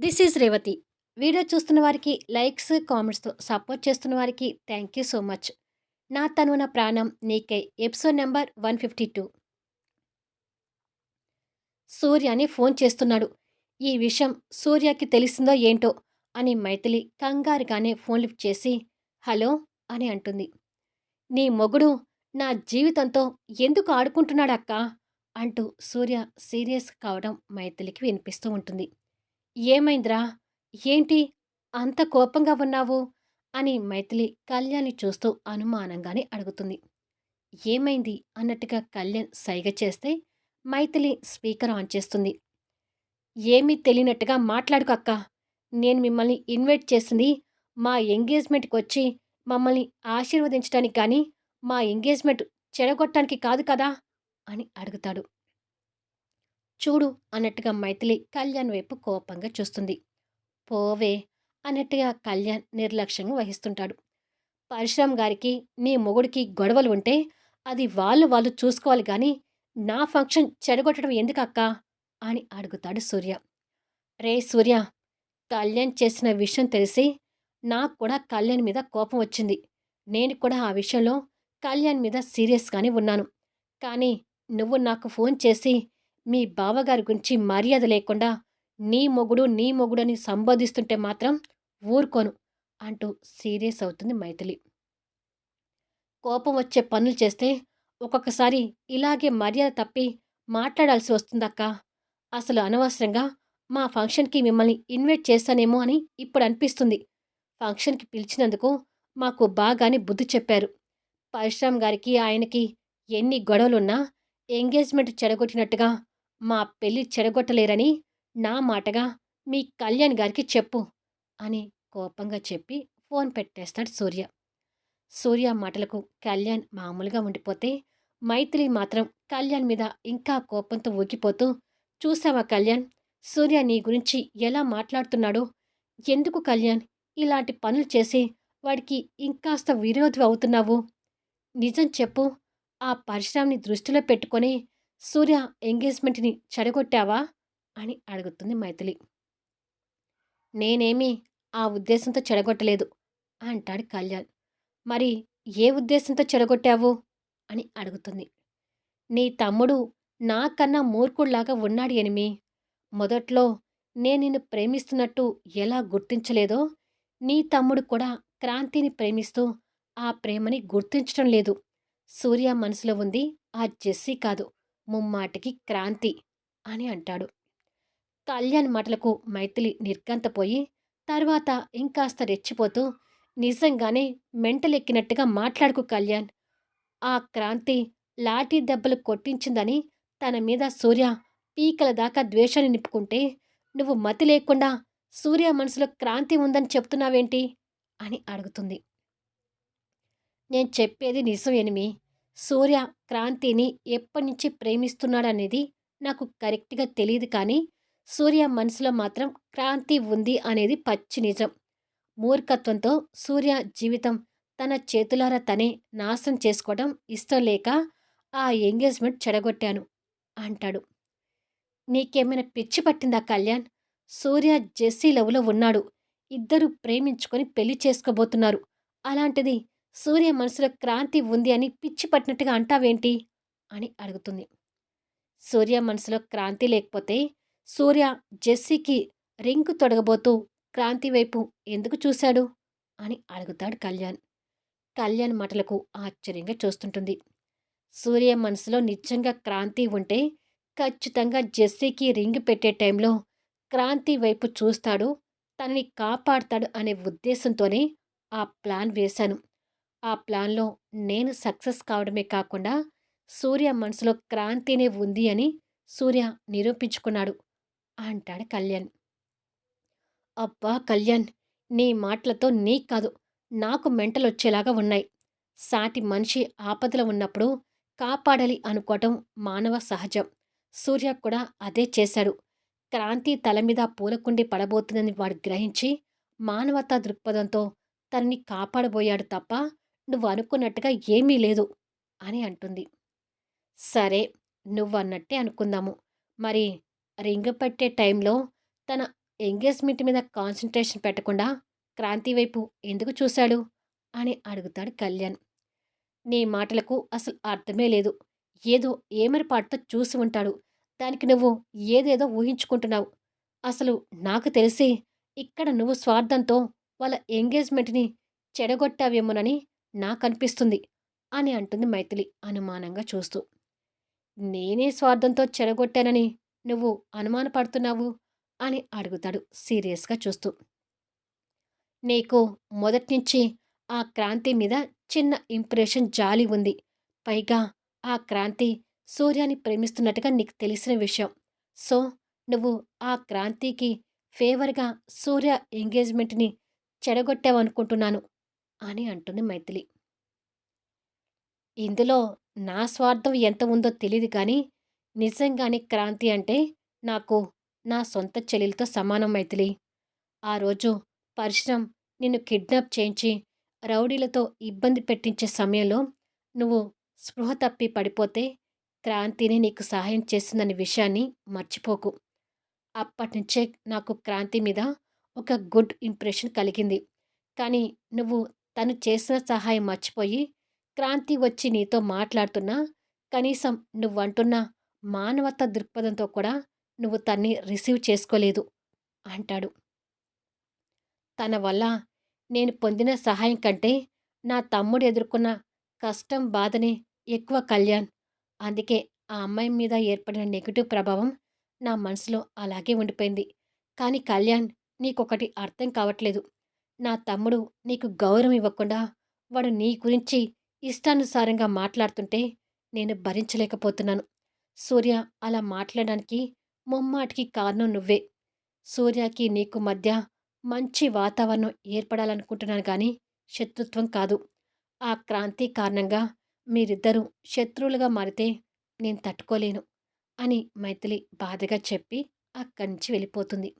This is Revathi. Video చూస్తున్న వారికి likes, కామెంట్స్‌తో support చేస్తున్న వారికి థ్యాంక్ యూ సో మచ్. నా తనువున ప్రాణం నీకై ఎపిసోడ్ నంబర్ 152. సూర్యని ఫోన్ చేస్తున్నాడు. ఈ విషయం సూర్యకి తెలిసిందో ఏంటో అని మైథిలి కంగారుగానే ఫోన్ లిఫ్ట్ చేసి హలో అని అంటుంది. నీ మొగుడు నా జీవితంతో ఎందుకు ఆడుకుంటున్నాడక్కా అంటూ సూర్య సీరియస్ కావడం మైథిలికి వినిపిస్తూ ఉంటుంది. ఏమైందిరా? ఏంటి? అంత కోపంగా ఉన్నావు? అని మైథిలి కళ్యాణ్ని చూస్తూ అనుమానంగానే అడుగుతుంది. ఏమైంది? అన్నట్టుగా కళ్యాణ్ సైగ చేస్తే మైథిలి స్పీకర్ ఆన్ చేస్తుంది. ఏమీ తెలియనట్టుగా మాట్లాడుకు అక్క. నేను మిమ్మల్ని ఇన్వైట్ చేసింది మా ఎంగేజ్మెంట్కి వచ్చి మమ్మల్ని ఆశీర్వదించడానికి కానీ మా ఎంగేజ్మెంట్ చెడగొట్టడానికి కాదు కదా? అని అడుగుతాడు. చూడు అన్నట్టుగా మైథిలి కళ్యాణ్ వైపు కోపంగా చూస్తుంది. పోవే అన్నట్టుగా కళ్యాణ్ నిర్లక్ష్యంగా వహిస్తుంటాడు. పరశురామ్ గారికి నీ మొగుడికి గొడవలు ఉంటే అది వాళ్ళు వాళ్ళు చూసుకోవాలి కానీ నా ఫంక్షన్ చెడగొట్టడం ఎందుకు అక్క? అని అడుగుతాడు సూర్య. రే సూర్య కళ్యాణ్ చేసిన విషయం తెలిసి నాకు కూడా కళ్యాణ్ మీద కోపం వచ్చింది. నేను కూడా ఆ విషయంలో కళ్యాణ్ మీద సీరియస్గానే ఉన్నాను. కానీ నువ్వు నాకు ఫోన్ చేసి మీ బావగారి గురించి మర్యాద లేకుండా నీ మొగుడు నీ మొగుడని సంబోధిస్తుంటే మాత్రం ఊరుకోను అంటూ సీరియస్ అవుతుంది మైథిలి. కోపం వచ్చే పనులు చేస్తే ఒక్కొక్కసారి ఇలాగే మర్యాద తప్పి మాట్లాడాల్సి వస్తుందక్క. అసలు అనవసరంగా మా ఫంక్షన్కి మిమ్మల్ని ఇన్వైట్ చేస్తానేమో అని ఇప్పుడు అనిపిస్తుంది. ఫంక్షన్కి పిలిచినందుకు మాకు బాగానే బుద్ధి చెప్పారు. పరశురామ్ గారికి ఆయనకి ఎన్ని గొడవలున్నా ఎంగేజ్మెంట్ చెడగొట్టినట్టుగా మా పెళ్ళి చెడగొట్టలేరని నా మాటగా మీ కళ్యాణ్ గారికి చెప్పు అని కోపంగా చెప్పి ఫోన్ పెట్టేస్తాడు సూర్య. సూర్య మాటలకు కళ్యాణ్ మామూలుగా ఉండిపోతే మైత్రి మాత్రం కళ్యాణ్ మీద ఇంకా కోపంతో ఊగిపోతూ చూసావా కళ్యాణ్ సూర్య నీ గురించి ఎలా మాట్లాడుతున్నాడో? ఎందుకు కళ్యాణ్ ఇలాంటి పనులు చేసి వాడికి ఇంకాస్త విరోధి అవుతున్నావు? నిజం చెప్పు ఆ పరిశ్రమని దృష్టిలో పెట్టుకొని సూర్య ఎంగేజ్మెంట్ని చెడగొట్టావా? అని అడుగుతుంది మైథిలి. నేనేమి ఆ ఉద్దేశంతో చెడగొట్టలేదు అంటాడు కళ్యాణ్. మరి ఏ ఉద్దేశంతో చెడగొట్టావు? అని అడుగుతుంది. నీ తమ్ముడు నాకన్నా మూర్ఖుళ్ళాగా ఉన్నాడు ఎనిమి. మొదట్లో నేను నిన్ను ప్రేమిస్తున్నట్టు ఎలా గుర్తించలేదో నీ తమ్ముడు కూడా క్రాంతిని ప్రేమిస్తూ ఆ ప్రేమని గుర్తించడం లేదు. సూర్య మనసులో ఉంది ఆ జెస్సీ కాదు. ముమ్మాటికి క్రాంతి అని అంటాడు. కళ్యాణ్ మాటలకు మైథిలి నిర్గంతపోయి తర్వాత ఇంకాస్త రెచ్చిపోతూ నిజంగానే మెంటలెక్కినట్టుగా మాట్లాడుకు కళ్యాణ్. ఆ క్రాంతి లాఠీ దెబ్బలు కొట్టించిందని తన మీద సూర్య పీకల దాకా ద్వేషాన్ని నింపుకుంటే నువ్వు మతి లేకుండా సూర్య మనసులో క్రాంతి ఉందని చెప్తున్నావేంటి? అని అడుగుతుంది. నేను చెప్పేది నిజం ఎనిమి సూర్య క్రాంతిని ఎప్పటి నుంచి ప్రేమిస్తున్నాడనేది నాకు కరెక్ట్గా తెలియదు కానీ సూర్య మనసులో మాత్రం క్రాంతి ఉంది అనేది పచ్చి నిజం. మూర్ఖత్వంతో సూర్య జీవితం తన చేతులారా తనే నాశనం చేసుకోవడం ఇష్టం లేక ఆ ఎంగేజ్మెంట్ చెడగొట్టాను అంటాడు. నీకేమైనా పిచ్చి పట్టిందా కళ్యాణ్? సూర్య జెస్సీ లవ్లో ఉన్నాడు. ఇద్దరు ప్రేమించుకొని పెళ్ళి చేసుకోబోతున్నారు. అలాంటిది సూర్య మనసులో క్రాంతి ఉంది అని పిచ్చి పట్టినట్టుగా అంటావేంటి? అని అడుగుతుంది. సూర్య మనసులో క్రాంతి లేకపోతే సూర్య జెస్సీకి రింగ్ తొడగబోతూ క్రాంతి వైపు ఎందుకు చూశాడు? అని అడుగుతాడు కళ్యాణ్. కళ్యాణ్ మాటలకు ఆశ్చర్యంగా చూస్తుంటుంది. సూర్య మనసులో నిజంగా క్రాంతి ఉంటే ఖచ్చితంగా జెస్సీకి రింగ్ పెట్టే టైంలో క్రాంతి వైపు చూస్తాడు తనని కాపాడతాడు అనే ఉద్దేశంతోనే ఆ ప్లాన్ వేశాను. ఆ ప్లాన్లో నేను సక్సెస్ కావడమే కాకుండా సూర్య మనసులో క్రాంతినే ఉంది అని సూర్య నిరూపించుకున్నాడు అంటాడు కళ్యాణ్. అబ్బా కళ్యాణ్! నీ మాటలతో నీ కాదు నాకు మెంటలు వచ్చేలాగా ఉన్నాయి. సాటి మనిషి ఆపదలో ఉన్నప్పుడు కాపాడాలి అనుకోవటం మానవ సహజం. సూర్య కూడా అదే చేశాడు. క్రాంతి తల మీద పూలకుండి పడబోతుందని వాడు గ్రహించి మానవతా దృక్పథంతో తనని కాపాడబోయాడు తప్ప నువ్వు అనుకున్నట్టుగా ఏమీ లేదు అని అంటుంది. సరే నువ్వు అన్నట్టే అనుకుందాము. మరి రింగ పెట్టే టైంలో తన ఎంగేజ్మెంట్ మీద కాన్సన్ట్రేషన్ పెట్టకుండా క్రాంతి వైపు ఎందుకు చూశాడు అని అడుగుతాడు కళ్యాణ్. నీ మాటలకు అసలు అర్థమే లేదు. ఏదో ఏమరిపాటుతో చూసి ఉంటాడు. దానికి నువ్వు ఏదేదో ఊహించుకుంటున్నావు. అసలు నాకు తెలిసి ఇక్కడ నువ్వు స్వార్థంతో వాళ్ళ ఎంగేజ్మెంట్ని చెడగొట్టావేమోనని నాకనిపిస్తుంది అని అంటుంది మైథిలి అనుమానంగా చూస్తూ. నేనే స్వార్థంతో చెడగొట్టానని నువ్వు అనుమానపడుతున్నావు అని అడుగుతాడు సీరియస్గా చూస్తూ. నీకు మొదట్నుంచి ఆ క్రాంతి మీద చిన్న ఇంప్రెషన్ జాలి ఉంది. పైగా ఆ క్రాంతి సూర్యాన్ని ప్రేమిస్తున్నట్టుగా నీకు తెలిసిన విషయం. సో నువ్వు ఆ క్రాంతికి ఫేవర్గా సూర్య ఎంగేజ్మెంట్ని చెడగొట్టావనుకుంటున్నాను. అని అంటుంది మైథిలి. ఇందులో నా స్వార్థం ఎంత ఉందో తెలియదు కానీ నిజంగానే క్రాంతి అంటే నాకు నా సొంత చెల్లెలతో సమానం మైథిలి. ఆ రోజు పరిశ్రమ నిన్ను కిడ్నాప్ చేయించి రౌడీలతో ఇబ్బంది పెట్టించే సమయంలో నువ్వు స్పృహ తప్పి పడిపోతే క్రాంతిని నీకు సహాయం చేస్తుందనే విషయాన్ని మర్చిపోకు. అప్పటినుంచే నాకు క్రాంతి మీద ఒక గుడ్ ఇంప్రెషన్ కలిగింది. కానీ నువ్వు తను చేసిన సహాయం మర్చిపోయి క్రాంతి వచ్చి నీతో మాట్లాడుతున్నా కనీసం నువ్వంటున్న మానవత దృక్పథంతో కూడా నువ్వు తన్ని రిసీవ్ చేసుకోలేదు అంటాడు. తన వల్ల నేను పొందిన సహాయం కంటే నా తమ్ముడు ఎదుర్కొన్న కష్టం బాధనే ఎక్కువ కళ్యాణ్. అందుకే ఆ అమ్మాయి మీద ఏర్పడిన నెగిటివ్ ప్రభావం నా మనసులో అలాగే ఉండిపోయింది. కానీ కళ్యాణ్ నీకొకటి అర్థం కావట్లేదు. నా తమ్ముడు నీకు గౌరవం ఇవ్వకుండా వాడు నీ గురించి ఇష్టానుసారంగా మాట్లాడుతుంటే నేను భరించలేకపోతున్నాను. సూర్య అలా మాట్లాడడానికి ముమ్మాటికి కారణం నువ్వే. సూర్యకి నీకు మధ్య మంచి వాతావరణం ఏర్పడాలనుకుంటున్నాను కానీ శత్రుత్వం కాదు. ఆ క్రాంతి కారణంగా మీరిద్దరూ శత్రువులుగా మారితే నేను తట్టుకోలేను అని మైథిలి బాధగా చెప్పి అక్కడి నుంచి వెళ్ళిపోతుంది.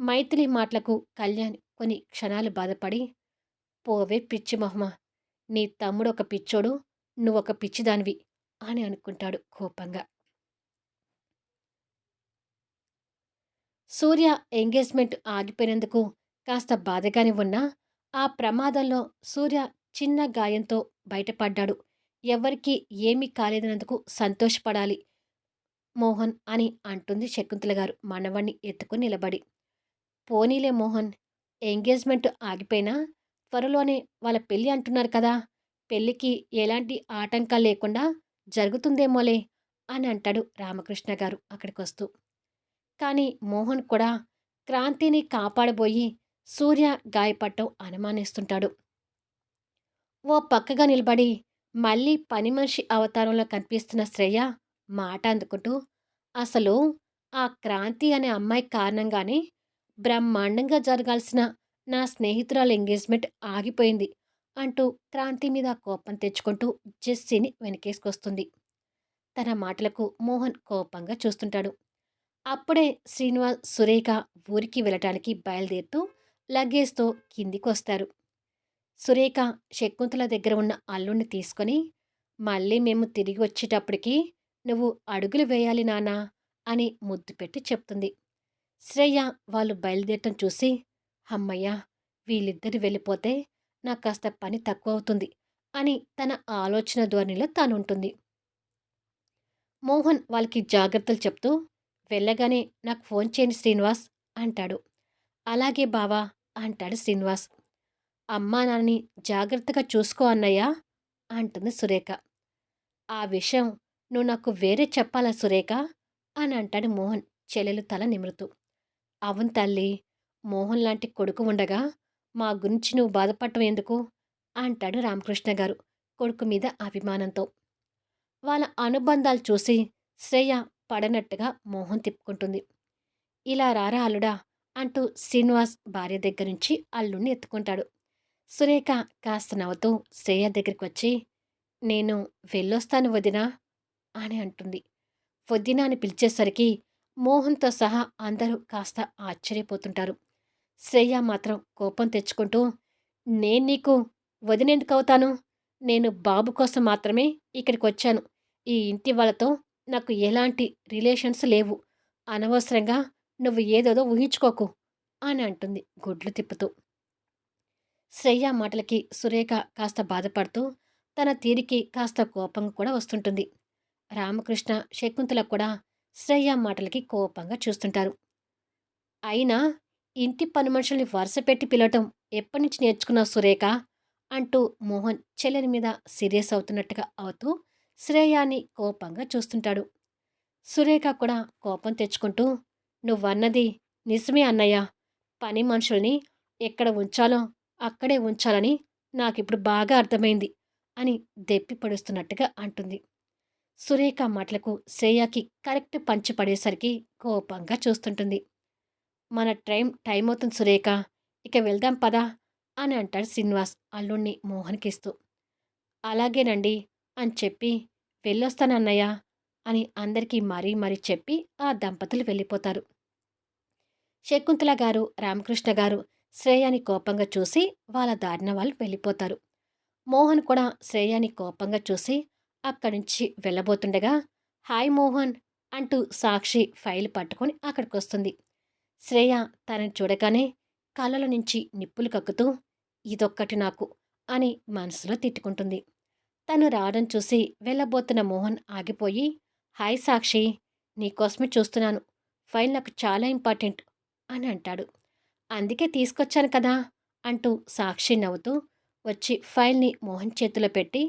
మైథిలి మాటలకు కళ్యాణ్ కొన్ని క్షణాలు బాధపడి పోవే పిచ్చి మొహమా నీ తమ్ముడు ఒక పిచ్చోడు నువ్వొక పిచ్చిదానివి అని అనుకుంటాడు కోపంగా. సూర్య ఎంగేజ్మెంట్ ఆగిపోయినందుకు కాస్త బాధగానే ఉన్నా ఆ ప్రమాదంలో సూర్య చిన్న గాయంతో బయటపడ్డాడు. ఎవరికీ ఏమీ కాలేదన్నందుకు సంతోషపడాలి మోహన్ అని అంటుంది శకుంతల గారు. మనవణ్ణి ఎత్తుకుని నిలబడి పోనీలే మోహన్ ఎంగేజ్మెంట్ ఆగిపోయినా త్వరలోనే వాళ్ళ పెళ్ళి అంటున్నారు కదా పెళ్ళికి ఎలాంటి ఆటంకాలు లేకుండా జరుగుతుందేమోలే అని అంటాడు రామకృష్ణ గారు అక్కడికి వస్తూ కానీ మోహన్ కూడా క్రాంతిని కాపాడబోయి సూర్య గాయపడటం అనుమానిస్తుంటాడు. ఓ పక్కగా నిలబడి మళ్ళీ పని మనిషి అవతారంలో కనిపిస్తున్న శ్రేయ మాట అందుకుంటూ అసలు ఆ క్రాంతి అనే అమ్మాయి కారణంగానే బ్రహ్మాండంగా జరగాల్సిన నా స్నేహితురాల ఎంగేజ్మెంట్ ఆగిపోయింది అంటూ క్రాంతి మీద కోపం తెచ్చుకుంటూ జెస్సీని వెనకేసుకొస్తుంది. తన మాటలకు మోహన్ కోపంగా చూస్తుంటాడు. అప్పుడే శ్రీనివాస్ సురేఖ ఊరికి వెళ్ళటానికి బయలుదేరుతూ లగేజ్తో కిందికి వస్తారు సురేఖ శకుంతల దగ్గర ఉన్న అల్లుణ్ణి తీసుకొని మళ్ళీ మేము తిరిగి వచ్చేటప్పటికి నువ్వు అడుగులు వేయాలి నానా అని ముద్దు పెట్టి చెప్తుంది. శ్రేయ వాళ్ళు బయలుదేరటం చూసి అమ్మయ్య వీళ్ళిద్దరు వెళ్ళిపోతే నాకు కాస్త పని తక్కువ అవుతుంది అని తన ఆలోచన ధోరణిలో తానుంటుంది. మోహన్ వాళ్ళకి జాగ్రత్తలు చెప్తూ వెళ్ళగానే నాకు ఫోన్ చేయండి శ్రీనివాస్ అంటాడు. అలాగే బావా అంటాడు శ్రీనివాస్. అమ్మా నాన్నని జాగ్రత్తగా చూసుకో అన్నయ్యా అంటుంది సురేఖ. ఆ విషయం నువ్వు నాకు వేరే చెప్పాలా సురేఖ అని అంటాడు మోహన్ చెల్లెలు తల నిమురుతూ. అవును తల్లి. మోహన్ లాంటి కొడుకు ఉండగా మా గురించి నువ్వు బాధపడటం ఎందుకు? అంటాడు రామకృష్ణ గారు కొడుకు మీద అభిమానంతో. వాళ్ళ అనుబంధాలు చూసి శ్రేయ పడనట్టుగా మోహన్ తిప్పుకుంటుంది. ఇలా రారా అల్లుడా? అంటూ శ్రీనివాస్ భార్య దగ్గర నుంచి అల్లుడిని ఎత్తుకుంటాడు. సురేఖ కాస్త నవ్వుతూ శ్రేయ దగ్గరికి వచ్చి నేను వెళ్ళొస్తాను వదినా అని అంటుంది. వదినా అని పిలిచేసరికి మోహన్తో సహా అందరూ కాస్త ఆశ్చర్యపోతుంటారు. శ్రేయ మాత్రం కోపం తెచ్చుకుంటూ నేను నీకు వదినేందుకు అవుతాను నేను బాబు కోసం మాత్రమే ఇక్కడికి వచ్చాను ఈ ఇంటి వాళ్ళతో నాకు ఎలాంటి రిలేషన్స్ లేవు. అనవసరంగా నువ్వు ఏదేదో ఊహించుకోకు అని అంటుంది గుడ్లు తిప్పుతూ. శ్రేయ మాటలకి సురేఖ కాస్త బాధపడుతూ తన తీరికి కాస్త కోపం కూడా వస్తుంటుంది. రామకృష్ణ శకుంతల కూడా శ్రేయ మాటలకి కోపంగా చూస్తుంటారు. అయినా ఇంటి పని మనుషుల్ని వరుస పెట్టి పిలవటం ఎప్పటి నుంచి నేర్చుకున్నావు సురేఖ? అంటూ మోహన్ చెల్లెని మీద సీరియస్ అవుతున్నట్టుగా అవుతూ శ్రేయాని కోపంగా చూస్తుంటాడు. సురేఖ కూడా కోపం తెచ్చుకుంటూ నువ్వన్నది నిజమే అన్నయ్య. పని మనుషుల్ని ఎక్కడ ఉంచాలో అక్కడే ఉంచాలని నాకిప్పుడు బాగా అర్థమైంది అని దెప్పి పడుస్తున్నట్టుగా అంటుంది. సురేఖ మాటలకు శ్రేయకి కరెక్ట్ పంచి పడేసరికి కోపంగా చూస్తుంటుంది. మన టైం టైం అవుతుంది సురేఖ ఇక వెళ్దాం పదా అని అంటాడు శ్రీనివాస్ అల్లుణ్ణి మోహన్కిస్తూ. అలాగేనండి అని చెప్పి వెళ్ళొస్తానన్నయ్య అని అందరికీ మరీ మరీ చెప్పి ఆ దంపతులు వెళ్ళిపోతారు. శకుంతల గారు రామకృష్ణ గారు శ్రేయాని కోపంగా చూసి వాళ్ళ దారిన వాళ్ళు వెళ్ళిపోతారు. మోహన్ కూడా శ్రేయాని కోపంగా చూసి అక్కడి నుంచి వెళ్ళబోతుండగా హాయ్ మోహన్ అంటూ సాక్షి ఫైల్ పట్టుకొని అక్కడికి వస్తుంది శ్రేయ తనని చూడగానే కళ్ళల నుంచి నిప్పులు కక్కుతూ ఇదొక్కటి నాకు అని మనసులో తిట్టుకుంటుంది. తను రావడం చూసి వెళ్ళబోతున్న మోహన్ ఆగిపోయి హాయ్ సాక్షి నీకోసమే చూస్తున్నాను. ఫైల్ నాకు చాలా ఇంపార్టెంట్ అని అంటాడు. అందుకే తీసుకొచ్చాను కదా అంటూ సాక్షి నవ్వుతూ వచ్చి ఫైల్ని మోహన్ చేతిలో పెట్టి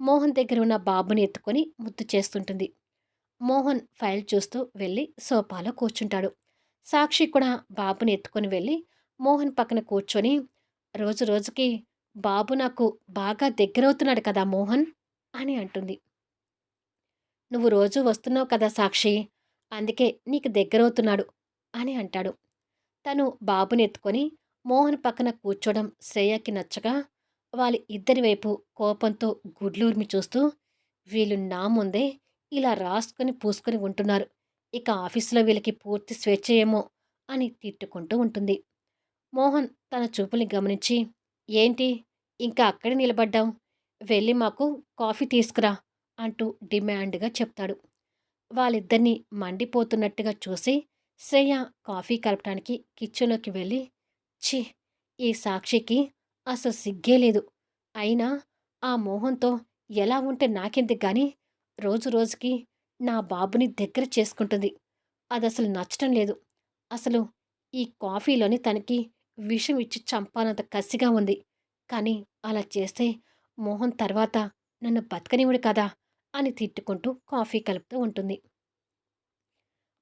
మోహన్ దగ్గర ఉన్న బాబుని ఎత్తుకొని ముద్దు చేస్తుంటుంది. మోహన్ ఫైల్ చూస్తూ వెళ్ళి సోఫాలో కూర్చుంటాడు. సాక్షి కూడా బాబుని ఎత్తుకొని వెళ్ళి మోహన్ పక్కన కూర్చొని రోజు రోజుకి బాబు నాకు బాగా దగ్గరవుతున్నాడు కదా మోహన్ అని అంటుంది. నువ్వు రోజు వస్తున్నావు కదా సాక్షి అందుకే నీకు దగ్గరవుతున్నాడు అని అంటాడు. తను బాబుని ఎత్తుకొని మోహన్ పక్కన కూర్చోవడం శ్రేయకి నచ్చగా వాళ్ళ ఇద్దరి వైపు కోపంతో గుడ్లూర్మి చూస్తూ వీళ్ళు నా ముందే ఇలా రాసుకొని పూసుకొని ఉంటున్నారు. ఇక ఆఫీసులో వీళ్ళకి పూర్తి స్వేచ్ఛ ఏమో అని తిట్టుకుంటూ ఉంటుంది. మోహన్ తన చూపుని గమనించి ఏంటి? ఇంకా అక్కడే నిలబడ్డాం వెళ్ళి మాకు కాఫీ తీసుకురా అంటూ డిమాండ్గా చెప్తాడు. వాళ్ళిద్దరినీ మండిపోతున్నట్టుగా చూసి శ్రేయ కాఫీ కలపడానికి కిచెన్లోకి వెళ్ళి ఛీ! ఈ సాక్షికి అసలు సిగ్గే లేదు. అయినా ఆ మోహంతో ఎలా ఉంటే నాకెందుకు కానీ రోజు రోజుకి నా బాబుని దగ్గర చేసుకుంటుంది. అది అసలు నచ్చటం లేదు. అసలు ఈ కాఫీలోని తనకి విషం ఇచ్చి చంపాలంత కసిగా ఉంది. కానీ అలా చేస్తే మోహన్ తర్వాత నన్ను బతకనివుడు కదా అని తిట్టుకుంటూ కాఫీ కలుపుతూ ఉంటుంది.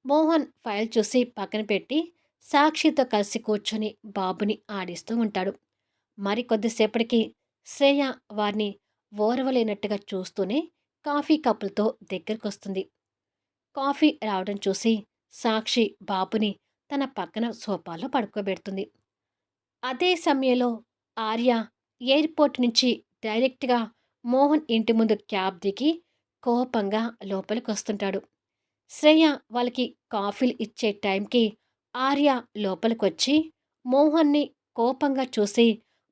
మోహన్ ఫైల్ చూసి పక్కన పెట్టి సాక్షితో కలిసి కూర్చొని బాబుని ఆడిస్తూ ఉంటాడు. మరి కొద్దిసేపటికి శ్రేయ వారిని ఓరవలేనట్టుగా చూస్తూనే కాఫీ కప్పులతో దగ్గరకొస్తుంది. కాఫీ రావడం చూసి సాక్షి బాబుని తన పక్కన సోఫాలో పడుకోబెడుతుంది. అదే సమయంలో ఆర్య ఎయిర్పోర్ట్ నుంచి డైరెక్ట్గా మోహన్ ఇంటి ముందు క్యాబ్ దిగి కోపంగా లోపలికి వస్తుంటాడు శ్రేయ వాళ్ళకి కాఫీలు ఇచ్చే టైంకి ఆర్య లోపలికొచ్చి మోహన్ని కోపంగా చూసి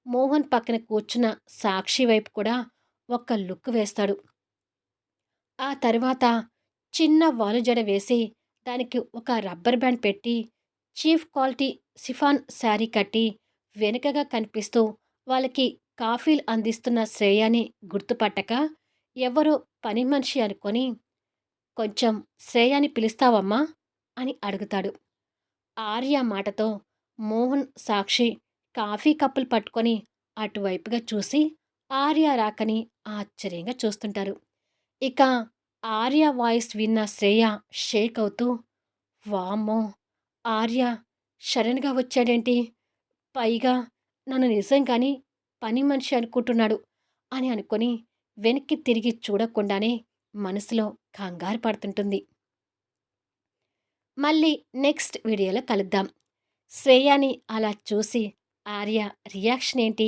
మోహన్ పక్కన కూర్చున్న సాక్షి వైపు కూడా ఒక్క లుక్ వేస్తాడు. ఆ తర్వాత చిన్న వాలుజడ వేసి దానికి ఒక రబ్బర్ బ్యాండ్ పెట్టి చీఫ్ క్వాలిటీ సిఫాన్ శారీ కట్టి వెనుకగా కనిపిస్తూ వాళ్ళకి కాఫీలు అందిస్తున్న శ్రేయాని గుర్తుపట్టక ఎవరో పని మనిషి అనుకొని కొంచెం శ్రేయాని పిలుస్తావమ్మా అని అడుగుతాడు. ఆర్య మాటతో మోహన్ సాక్షి కాఫీ కప్పులు పట్టుకొని అటువైపుగా చూసి ఆర్య రాకని ఆశ్చర్యంగా చూస్తుంటారు. ఇక ఆర్య వాయిస్ విన్న శ్రేయ షేక్ అవుతూ వామ్మో! ఆర్య శరణ్గా వచ్చాడేంటి? పైగా నన్ను నిజంగాని పని మనిషి అనుకుంటున్నాడు అని అనుకొని వెనక్కి తిరిగి చూడకుండానే మనసులో కంగారు పడుతుంటుంది. మళ్ళీ నెక్స్ట్ వీడియోలో కలుద్దాం. శ్రేయాని అలా చూసి ఆర్య రియాక్షన్ ఏంటి?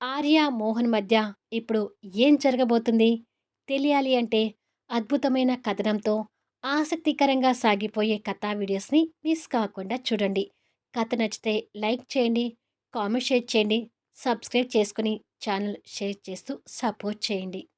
ఆర్య మోహన్ మధ్య ఇప్పుడు ఏం జరగబోతుంది? తెలియాలి అంటే అద్భుతమైన కథనంతో ఆసక్తికరంగా సాగిపోయే కథా వీడియోస్ని మిస్ కాకుండా చూడండి. కథ నచ్చితే లైక్ చేయండి కామెంట్ షేర్ చేయండి సబ్స్క్రైబ్ చేసుకుని ఛానల్ షేర్ చేస్తూ సపోర్ట్ చేయండి.